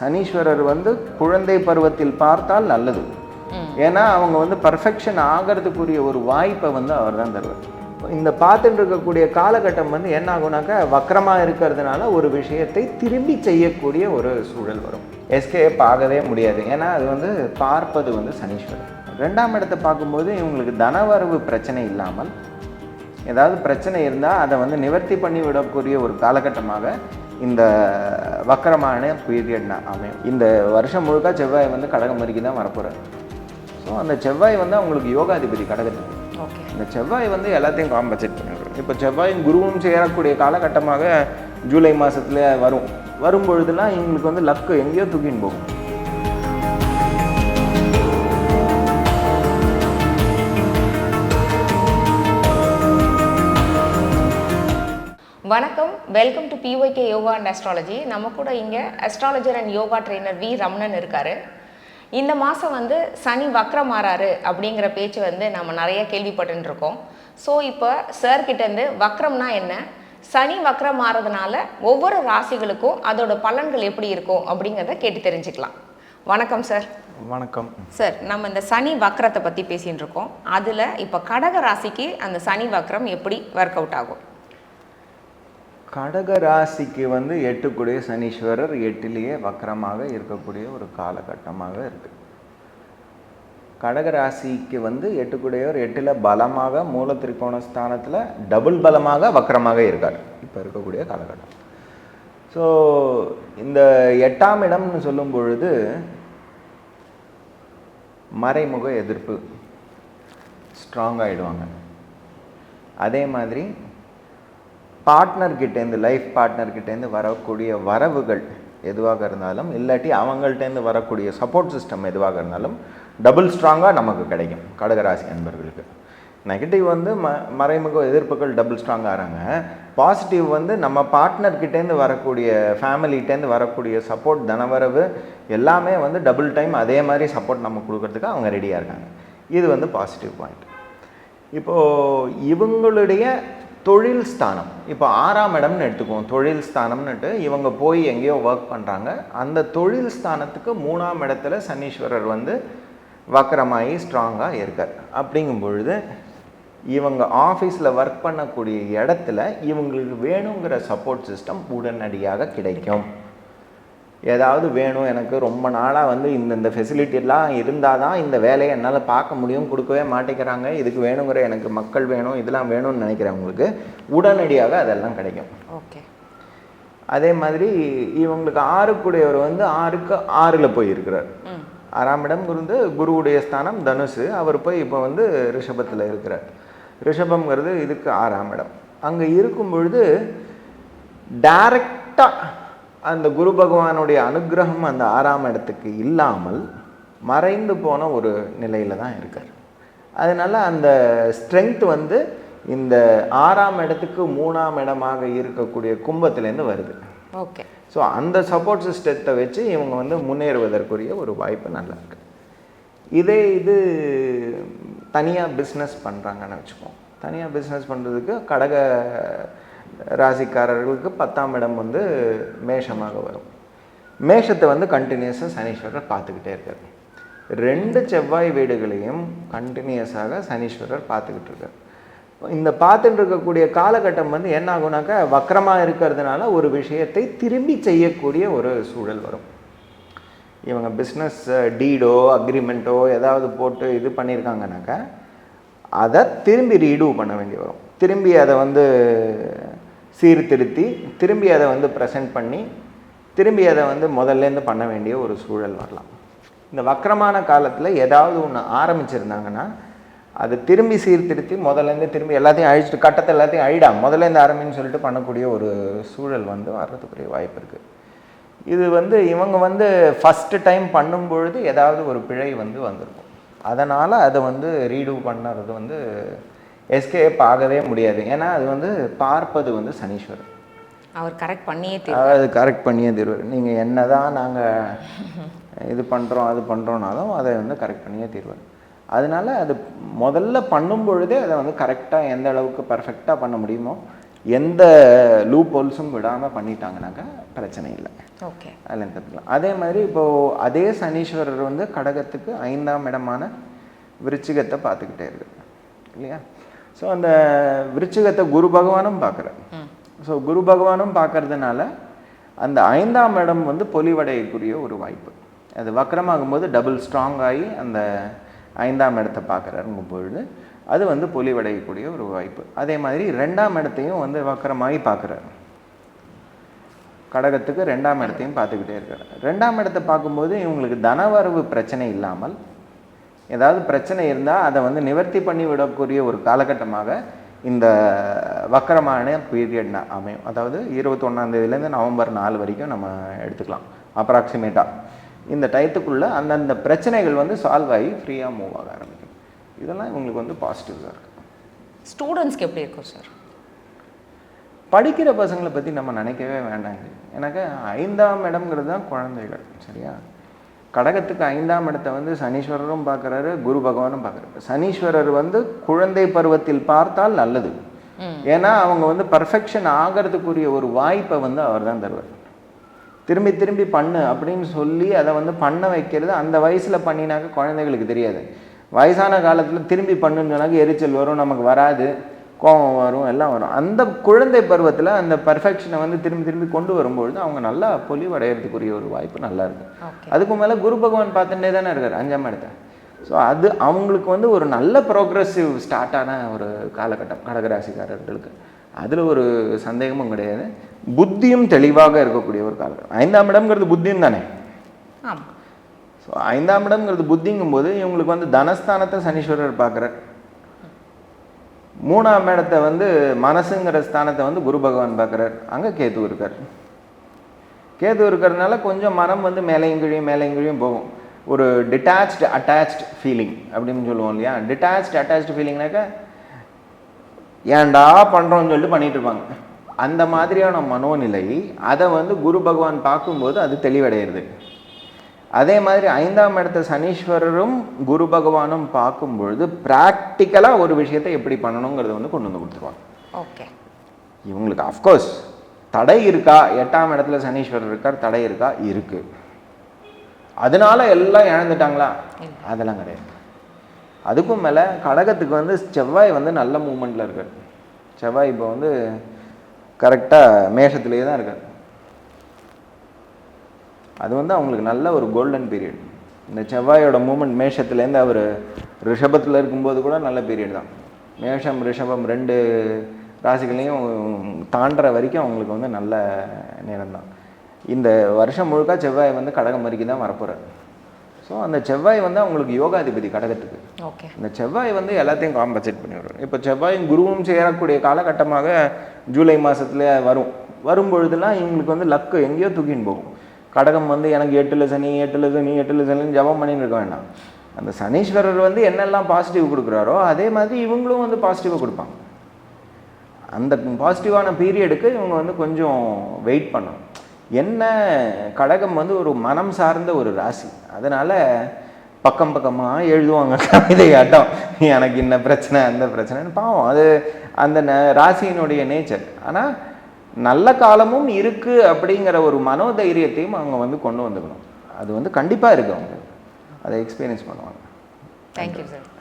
சனீஸ்வரர் வந்து குழந்தை பருவத்தில் பார்த்தால் நல்லது. ஏன்னா அவங்க வந்து பர்ஃபெக்ஷன் ஆகிறதுக்குரிய ஒரு வாய்ப்பை வந்து அவர் தான் தருவார். இந்த பார்த்துட்டு இருக்கக்கூடிய காலகட்டம் வந்து என்ன ஆகுனாக்கா வக்கரமாக இருக்கிறதுனால ஒரு விஷயத்தை திரும்பி செய்யக்கூடிய ஒரு சூழல் வரும். எஸ்கேப் ஆகவே முடியாது. ஏன்னா அது வந்து பார்ப்பது வந்து சனீஸ்வரர். ரெண்டாம் இடத்தை பார்க்கும்போது இவங்களுக்கு தனவரவு பிரச்சனை இல்லாமல் ஏதாவது பிரச்சனை இருந்தால் அதை வந்து நிவர்த்தி பண்ணி விடக்கூடிய ஒரு காலகட்டமாக இந்த வக்கரமான பீரியட் அமையும் இந்த வருஷம் முழுக்க செவ்வாய் வந்து கடகம் வரைக்கும் தான் வரப்போகிறார் ஸோ அந்த செவ்வாய் வந்து அவங்களுக்கு யோகாதிபதி கடகத்துக்கு இந்த செவ்வாய் வந்து எல்லாத்தையும் காம்பன்சேட் பண்ணிடுறோம் இப்போ செவ்வாயும் குருவும் சேரக்கூடிய காலகட்டமாக ஜூலை மாதத்துல வரும். வரும் பொழுதுலாம் இவங்களுக்கு வந்து லக்கு எங்கேயோ தூக்கின்னு போகும். வணக்கம். Welcome to BYK yoga and astrology நம்ம கூட இங்கே astrologer and yoga trainer V Ramanan இருக்காரு. இந்த மாதம் வந்து சனி வக்ரம் மாறாரு அப்படிங்கிற பேச்சு வந்து நம்ம நிறைய கேள்விப்பட்டுன்னு இருக்கோம் ஸோ இப்போ சார் கிட்டேருந்து வக்ரம்னா என்ன? சனி வக்ரம் மாறதுனால ஒவ்வொரு ராசிகளுக்கும் அதோட பலன்கள் எப்படி இருக்கும் அப்படிங்கிறத கேட்டு தெரிஞ்சுக்கலாம். வணக்கம் சார் வணக்கம். சார் நம்ம இந்த சனி வக்ரத்தை பற்றி பேசின்னு இருக்கோம் அதில் இப்போ கடக ராசிக்கு அந்த சனி வக்ரம் எப்படி ஒர்க் அவுட் ஆகும்? கடக ராசிக்கு வந்து எட்டுக்குடைய சனீஸ்வரர் எட்டிலேயே வக்கரமாக இருக்கக்கூடிய ஒரு காலகட்டமாக இருக்கு. கடக ராசிக்கு வந்து எட்டுக்குடையவர் எட்டில் பலமாக மூல திரிகோண ஸ்தானத்தில் டபுள் பலமாக வக்கரமாக இருக்கார். இப்போ இருக்கக்கூடிய காலகட்டம். ஸோ இந்த எட்டாம் இடம்னு சொல்லும் பொழுது மறைமுக எதிர்ப்பு ஸ்ட்ராங் ஆகிடுவாங்க அதே மாதிரி பார்ட்னர்கிட்டேருந்து லைஃப் பார்ட்னர்கிட்டேருந்து வரக்கூடிய வரவுகள் எதுவாக இருந்தாலும் இல்லாட்டி அவங்கள்ட்டேருந்து வரக்கூடிய சப்போர்ட் சிஸ்டம் எதுவாக இருந்தாலும் டபுள் ஸ்ட்ராங்காக நமக்கு கிடைக்கும் கடகராசி அன்பர்களுக்கு. நெகட்டிவ் வந்து ம மறைமுக எதிர்ப்புகள் டபுள் ஸ்ட்ராங் ஆகிறாங்க பாசிட்டிவ் வந்து நம்ம பார்ட்னர்கிட்டேருந்து வரக்கூடிய ஃபேமிலிகிட்டேருந்து வரக்கூடிய சப்போர்ட் தனவரவு எல்லாமே வந்து டபுள் டைம் அதே மாதிரி சப்போர்ட் நம்ம கொடுக்கறதுக்கு அவங்க ரெடியாக இருக்காங்க. இது வந்து பாசிட்டிவ் பாயிண்ட் இப்போது இவங்களுடைய தொழில் ஸ்தானம். இப்போ ஆறாம் இடம்னு எடுத்துக்குவோம். தொழில் ஸ்தானம்னுட்டு இவங்க போய் எங்கேயோ ஒர்க் பண்ணுறாங்க அந்த தொழில் ஸ்தானத்துக்கு மூணாம் இடத்துல சனீஸ்வரர் வந்து வக்கரமாகி ஸ்ட்ராங்காக இருக்கார். அப்படிங்கும் பொழுது இவங்க ஆஃபீஸில் ஒர்க் பண்ணக்கூடிய இடத்துல இவங்களுக்கு வேணுங்கிற சப்போர்ட் சிஸ்டம் உடனடியாக கிடைக்கும். ஏதாவது வேணும் எனக்கு. ரொம்ப நாளாக வந்து இந்தந்த ஃபெசிலிட்டிலாம் இருந்தால் தான் இந்த வேலையை என்னால் பார்க்க முடியும் கொடுக்கவே மாட்டேங்கிறாங்க. இதுக்கு வேணுங்கிற எனக்கு மக்கள் வேணும் இதெல்லாம் வேணும்னு நினைக்கிறவங்களுக்கு உடனடியாக அதெல்லாம் கிடைக்கும். ஓகே. அதே மாதிரி இவங்களுக்கு ஆறுக்குடையவர் வந்து ஆறுக்கு ஆறில் போய் இருக்கிறார் ம். ஆறாம் இடம் இருந்து குருவுடைய ஸ்தானம் தனுசு. அவர் போய் இப்போ வந்து ரிஷபத்தில் இருக்கிறார். ரிஷபம்ங்கிறது இதுக்கு ஆறாம் இடம். அங்கே இருக்கும் பொழுது டைரக்டாக அந்த குரு பகவானுடைய அனுகிரகம் அந்த ஆறாம் இடத்துக்கு இல்லாமல் மறைந்து போன ஒரு நிலையில் தான் இருக்கார். அதனால அந்த ஸ்ட்ரென்த் வந்து இந்த ஆறாம் இடத்துக்கு மூணாம் இடமாக இருக்கக்கூடிய கும்பத்துலேருந்து வருது. ஓகே ஸோ அந்த சப்போர்ட் சிஸ்டத்தை வச்சு இவங்க வந்து முன்னேறுவதற்குரிய ஒரு வாய்ப்பு நல்லா இருக்கு. இதே இது தனியாக பிஸ்னஸ் பண்ணுறாங்கன்னு வச்சுப்போம் தனியாக பிஸ்னஸ் பண்ணுறதுக்கு கடக ராசிக்காரர்களுக்கு பத்தாம் இடம் வந்து மேஷமாக வரும். மேஷத்தை வந்து கண்டினியூஸாக சனீஸ்வரர் பார்த்துக்கிட்டே இருக்கார். ரெண்டு செவ்வாய் வீடுகளையும் கண்டினியூஸாக சனீஸ்வரர் பார்த்துக்கிட்டு இருக்கார். இந்த பார்த்துட்டு இருக்கக்கூடிய காலகட்டம் வந்து என்ன ஆகுனாக்கா வக்கரமாக இருக்கிறதுனால ஒரு விஷயத்தை திரும்பி செய்யக்கூடிய ஒரு சூழல் வரும். இவங்க பிஸ்னஸ் டீடோ அக்ரிமெண்ட்டோ ஏதாவது போட்டு இது பண்ணியிருக்காங்கனாக்கா அதை திரும்பி ரீடூ பண்ண வேண்டி வரும். திரும்பி அதை வந்து சீர்திருத்தி திரும்பி அதை வந்து ப்ரெசென்ட் பண்ணி திரும்பி அதை வந்து முதல்லேருந்து பண்ண வேண்டிய ஒரு சூழல் வரலாம். இந்த வக்கரமான காலத்தில் ஏதாவது ஒன்று ஆரம்பிச்சிருந்தாங்கன்னா அது திரும்பி சீர்திருத்தி முதல்லேருந்து திரும்பி எல்லாத்தையும் அழிச்சிட்டு கட்டத்தை எல்லாத்தையும் அழிடா முதல்லேருந்து ஆரம்பின்னு சொல்லிட்டு பண்ணக்கூடிய ஒரு சூழல் வந்து வர்றதுக்குரிய வாய்ப்பு இருக்குது இது வந்து இவங்க வந்து ஃபஸ்ட்டு டைம் பண்ணும் பொழுது ஏதாவது ஒரு பிழை வந்து வந்திருக்கும். அதனால் அதை வந்து ரீடூ பண்ணுறது வந்து எஸ்கேப் ஆகவே முடியாது. ஏன்னா அது வந்து பார்ப்பது வந்து சனீஸ்வரர். அவர் கரெக்ட் பண்ணியே தெரியும் அது கரெக்ட் பண்ணியே தருவார். நீங்கள் என்ன தான் நாங்கள் இது பண்ணுறோம் அது பண்ணுறோன்னாலும் அதை வந்து கரெக்ட் பண்ணியே தருவார். அதனால அது முதல்ல பண்ணும் பொழுதே அதை வந்து கரெக்டாக எந்த அளவுக்கு பர்ஃபெக்டாக பண்ண முடியுமோ எந்த லூப் ஹோல்ஸும் விடாமல் பண்ணிட்டாங்கனாக்கா பிரச்சனை இல்லை. ஓகே. அதில் தப்பிக்கலாம் அதே மாதிரி இப்போது அதே சனீஸ்வரர் வந்து கடகத்துக்கு ஐந்தாம் இடமான விருச்சிகத்தை பார்த்துக்கிட்டே இருக்கு. இல்லையா? ஸோ அந்த விருச்சிகத்தை குரு பகவானும் பார்க்குறார். ஸோ குரு பகவானும் பார்க்கறதுனால அந்த ஐந்தாம் இடம் வந்து பொலிவடையக்கூடிய ஒரு வாய்ப்பு. அது வக்கரமாகும்போது டபுள் ஸ்ட்ராங் ஆகி அந்த ஐந்தாம் இடத்தை பார்க்குறாருங்கும் பொழுது அது வந்து பொலிவடையக்கூடிய ஒரு வாய்ப்பு. அதே மாதிரி ரெண்டாம் இடத்தையும் வந்து வக்கரமாகி பார்க்குறாரு. கடகத்துக்கு ரெண்டாம் இடத்தையும் பார்த்துக்கிட்டே இருக்காரு. ரெண்டாம் இடத்தை பார்க்கும்போது இவங்களுக்கு தனவரவு பிரச்சனை இல்லாமல் ஏதாவது பிரச்சனை இருந்தால் அதை வந்து நிவர்த்தி பண்ணி விடக்கூடிய ஒரு காலகட்டமாக இந்த வக்கரமான பீரியட் அமையும். அதாவது இருபத்தொன்னாந்தேதியிலேருந்து நவம்பர் நாலு வரைக்கும் நம்ம எடுத்துக்கலாம் அப்ராக்சிமேட்டாக இந்த டயத்துக்குள்ளே அந்தந்த பிரச்சனைகள் வந்து சால்வ் ஆகி ஃப்ரீயாக மூவ் ஆக ஆரம்பிக்கும். இதெல்லாம் இவங்களுக்கு வந்து பாசிட்டிவாக இருக்குது ஸ்டூடெண்ட்ஸ்க்கு எப்படி இருக்கும் சார் படிக்கிற பசங்களை பற்றி நம்ம நினைக்கவே வேண்டாங்க. எனக்கு ஐந்தாம் இடம்ங்கிறது தான் குழந்தைகள் சரியா? கடகத்துக்கு ஐந்தாம் இடத்தை வந்து சனீஸ்வரரும் பார்க்குறாரு குரு பகவானும் பார்க்குறாரு. சனீஸ்வரர் வந்து குழந்தை பருவத்தில் பார்த்தால் நல்லது. ஏன்னா அவங்க வந்து பர்ஃபெக்ஷன் ஆகிறதுக்குரிய ஒரு வாய்ப்பை வந்து அவர் தான் தருவார். திரும்பி திரும்பி பண்ணு அப்படின்னு சொல்லி அதை வந்து பண்ண வைக்கிறது அந்த வயசில் பண்ணினாக்க குழந்தைகளுக்கு தெரியாது. வயசான காலத்தில் திரும்பி பண்ணுன்னு சொன்னாக்க எரிச்சல் வரும் நமக்கு வராது. கோபம் வரும் எல்லாம் வரும். அந்த குழந்தை பருவத்தில் அந்த பர்ஃபெக்ஷனை வந்து திரும்பி திரும்பி கொண்டு வரும்பொழுது அவங்க நல்லா பொலிவடைகிறதுக்குரிய ஒரு வாய்ப்பு நல்லா இருக்கும் அதுக்கு மேலே குரு பகவான் பார்த்துட்டே தானே இருக்கார் அஞ்சாம் இடத்த ஸோ அது அவங்களுக்கு வந்து ஒரு நல்ல ப்ரோக்ரஸிவ் ஸ்டார்ட்டான ஒரு காலகட்டம் கடகராசிக்காரர்களுக்கு. அதில் ஒரு சந்தேகமும் கிடையாது. புத்தியும் தெளிவாக இருக்கக்கூடிய ஒரு காலகட்டம். ஐந்தாம் இடம்ங்கிறது புத்தியும் தானே? ஸோ ஐந்தாம் இடம்ங்கிறது புத்திங்கும்போது இவங்களுக்கு வந்து தனஸ்தானத்தை சனீஸ்வரர் பார்க்குறார். மூணாம் இடத்தை வந்து மனசுங்கிற ஸ்தானத்தை வந்து குரு பகவான் பார்க்குறார். அங்கே கேது இருக்கார். கேது இருக்கிறதுனால கொஞ்சம் மனம் வந்து மேலையும் கீழையும் மேலையும் கீழையும் போகும். ஒரு டிட்டாச்டு அட்டாச்டு ஃபீலிங் அப்படின்னு சொல்லுவோம் இல்லையா? டிட்டாச்டு அட்டாச்டு ஃபீலிங்னாக்கா ஏன்டா பண்ணுறோம்னு சொல்லிட்டு பண்ணிகிட்டு இருப்பாங்க. அந்த மாதிரியான மனோநிலை அதை வந்து குரு பகவான் பார்க்கும்போது அது தெளிவடைகிறது அதே மாதிரி ஐந்தாம் இடத்த சனீஸ்வரரும் குரு பகவானும் பார்க்கும் பொழுது ப்ராக்டிக்கலாக ஒரு விஷயத்தை எப்படி பண்ணணுங்கிறத வந்து கொண்டு வந்து கொடுத்துருவாங்க. ஓகே இவங்களுக்கு அஃப்கோர்ஸ் தடை இருக்கா? எட்டாம் இடத்துல சனீஸ்வரர் இருக்கார் தடை இருக்கா? இருக்கு. அதனால எல்லாம் இழந்துட்டாங்களா? அதெல்லாம் கிடையாது. அதுக்கும் மேலே கடகத்துக்கு வந்து செவ்வாய் வந்து நல்ல மூமெண்ட்டில் இருக்கார். செவ்வாய் இப்போ வந்து கரெக்டாக மேஷத்துலேயே தான் இருக்கார். அது வந்து அவங்களுக்கு நல்ல ஒரு கோல்டன் பீரியட் இந்த செவ்வாயோட மூமெண்ட் மேஷத்துலேருந்து அவர் ரிஷபத்தில் இருக்கும்போது கூட நல்ல பீரியட் தான். மேஷம் ரிஷபம் ரெண்டு ராசிகளையும் தாண்டுற வரைக்கும் அவங்களுக்கு வந்து நல்ல நேரம் தான். இந்த வருஷம் முழுக்க செவ்வாய் வந்து கடகம் வரைக்கும் தான் வரப்போகிறார் ஸோ அந்த செவ்வாய் வந்து அவங்களுக்கு யோகாதிபதி கடகத்துக்கு. ஓகே இந்த செவ்வாய் வந்து எல்லாத்தையும் காம்பன்சேட் பண்ணிவிடும் இப்போ செவ்வாயும் குருவும் சேரக்கூடிய காலகட்டமாக ஜூலை மாதத்துல வரும். வரும் பொழுதுலாம் இவங்களுக்கு வந்து லக்கு எங்கேயோ தூக்கின்னு போகும். கடகம் வந்து எனக்கு எட்டில் சனி எட்டில் சனி எட்டில் சனின்னு ஜபம் பண்ணின்னு இருக்க வேண்டாம். அந்த சனீஸ்வரர் வந்து என்னெல்லாம் பாசிட்டிவ் கொடுக்குறாரோ அதே மாதிரி இவங்களும் வந்து பாசிட்டிவாக கொடுப்பாங்க. அந்த பாசிட்டிவான பீரியடுக்கு இவங்க வந்து கொஞ்சம் வெயிட் பண்ணணும். என்ன கடகம் வந்து ஒரு மனம் சார்ந்த ஒரு ராசி. அதனால் பக்கம் பக்கமாக எழுதுவாங்க. கவிதையாட்டம் எனக்கு இந்த பிரச்சனை அந்த பிரச்சனைன்னு பாவம். அது அந்த ந- ராசியினுடைய நேச்சர் ஆனால் நல்ல காலமும் இருக்குது அப்படிங்கிற ஒரு மனோதைரியத்தையும் அவங்க வந்து கொண்டு வந்துக்கணும். அது வந்து கண்டிப்பாக இருக்கு அவங்க. அதை எக்ஸ்பீரியன்ஸ் பண்ணுவாங்க. Thank you sir